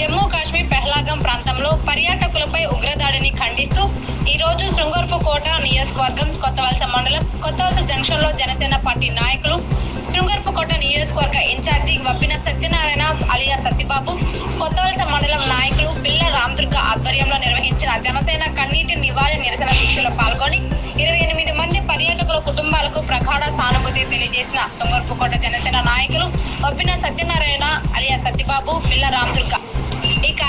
జమ్మూ కాశ్మీర్ పెహ్లాగం ప్రాంతంలో పర్యాటకులపై ఉగ్రదాడిని ఖండిస్తూ ఈ రోజు శృంగర్పు కోట నియోజకవర్గం కొత్తవలస మండలం కొత్తవలస జంక్షన్లో జనసేన పార్టీ నాయకులు శృంగర్పు కోట నియోజకవర్గ ఇన్ఛార్జి వప్పిన సత్యనారాయణ అలియా సత్యబాబు కొత్తవలస మండలం నాయకులు పిల్ల రామదుర్గ ఆధ్వర్యంలో నిర్వహించిన జనసేన కన్నీటి నివాళి నిరసన దీక్షలో పాల్గొని ఇరవై ఎనిమిది మంది పర్యాటకుల కుటుంబాలకు ప్రగాఢ సానుభూతి తెలియజేసిన శృంగర్పుకోట జనసేన నాయకులు వప్పిన సత్యనారాయణ అలియా సత్యబాబు పిల్ల రామదుర్గ.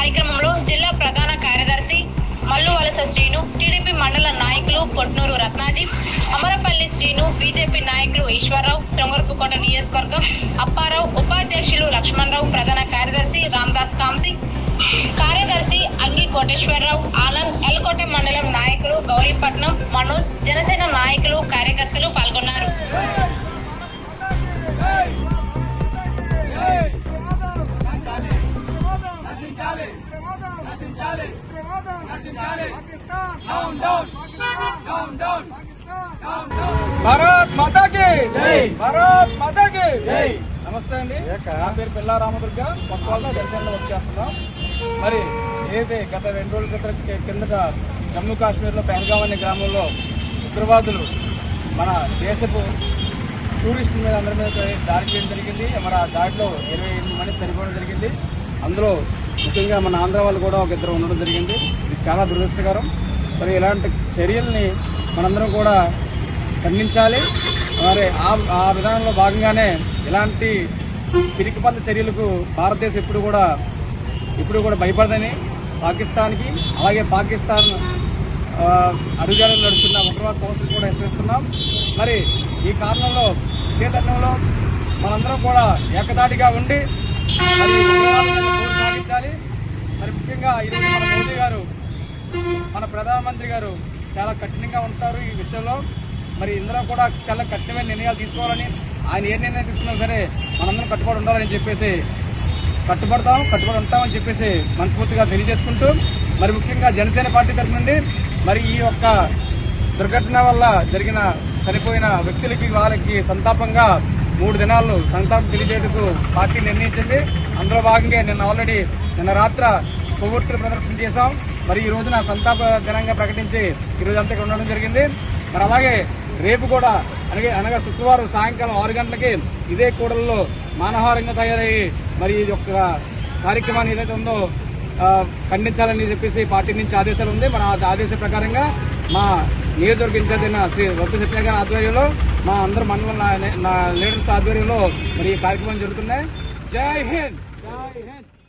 కార్యక్రమంలో జిల్లా ప్రధాన కార్యదర్శి మల్లు వలస శ్రీను టీడీపీ మండల నాయకులు పొట్నూరు రత్నాజీ అమరపల్లి శ్రీను బీజేపీ నాయకులు ఈశ్వరరావు శృంగర్పుకోట నియోజకవర్గం అప్పారావు ఉపాధ్యక్షులు లక్ష్మణరావు ప్రధాన కార్యదర్శి రామదాస్ కాంసి కార్యదర్శి అంగి కోటేశ్వరరావు ఆనంద్ ఎల్కోట మండలం నాయకులు గౌరీపట్నం మనోజ్ జనసేన నాయకులు కార్యకర్తలు పాల్గొన్నారు భారత్ మాతాకి. జై. భారత్ మాతాకి. జై. నమస్తే అండి. నా పేరు పిల్లా రామదుర్గ. కొత్త వాళ్ళ జనసేనలో వర్క్ చేస్తున్నాం మరి ఏదైతే గత రెండు రోజుల క్రితం కిందట జమ్మూ కాశ్మీర్లో పెహల్గాం అనే గ్రామంలో ఉగ్రవాదులు మన దేశపు టూరిస్ట్ మీద అందరి మీద దాడి చేయడం జరిగింది. మరి ఆ దాడిలో ఇరవై ఎనిమిది మంది చనిపోవడం జరిగింది. అందులో ముఖ్యంగా మన ఆంధ్ర వాళ్ళు కూడా ఒక ఇద్దరు ఉండడం జరిగింది. ఇది చాలా దురదృష్టకరం. మరి ఇలాంటి చర్యల్ని మనందరం కూడా ఖండించాలి. మరి ఆ ఆ విధానంలో భాగంగానే ఇలాంటి పిరికిపంద చర్యలకు భారతదేశం ఎప్పుడు కూడా ఇప్పుడు కూడా భయపడదని పాకిస్తాన్కి అలాగే పాకిస్తాన్ అడుగుజాడలు నడుస్తున్న ఉగ్రవాద సంస్థలు కూడా హెచ్చరిస్తున్నాం. మరి ఈ కారణంలో ఇదే తరుణంలో మనందరం కూడా ఏకదాటిగా ఉండి మరి ఉగ్రవాదులను మరి ముఖ్యంగా ఈరోజు మన మోదీ గారు మన ప్రధానమంత్రి గారు చాలా కఠినంగా ఉంటారు ఈ విషయంలో. మరి ఇందులో కూడా చాలా కఠినమైన నిర్ణయాలు తీసుకోవాలని ఆయన ఏ నిర్ణయం తీసుకున్నా సరే మనందరం కట్టుబడి ఉండాలని చెప్పేసి కట్టుబడతాం కట్టుబడి ఉంటామని చెప్పేసి మనస్ఫూర్తిగా తెలియజేసుకుంటూ మరి ముఖ్యంగా జనసేన పార్టీ తరఫు నుండి మరి ఈ యొక్క దుర్ఘటన వల్ల జరిగిన చనిపోయిన వ్యక్తులకి వాళ్ళకి సంతాపంగా మూడు దినాలు సంతాపం తెలియజేందుకు పార్టీ నిర్ణయించింది. అందులో భాగంగా నిన్న ఆల్రెడీ నిన్న రాత్ర కొవ్వొత్తులు ప్రదర్శన చేశాం. మరి ఈ రోజున సంతాప దినంగా ప్రకటించి ఈరోజు అంతా ఇక్కడ ఉండడం జరిగింది. మరి అలాగే రేపు కూడా అలాగే అనగా శుక్రవారం సాయంకాలం ఆరు గంటలకి ఇదే కూడల్లో మానహారంగా తయారయ్యి మరి ఇది యొక్క కార్యక్రమాన్ని ఏదైతే ఉందో ఖండించాలని చెప్పేసి పార్టీ నుంచి ఆదేశాలు ఉంది. మన ఆదేశ ప్రకారంగా మా నియోజకవర్గ ఇన్ఛార్జ్ అయిన శ్రీ వద్దు సత్య గారి ఆధ్వర్యంలో మా అందరు మండలం నా- లీడర్స్ ఆధ్వర్యంలో మరి ఈ కార్యక్రమం జరుగుతున్నాయి. జై హింద్! జై హింద్!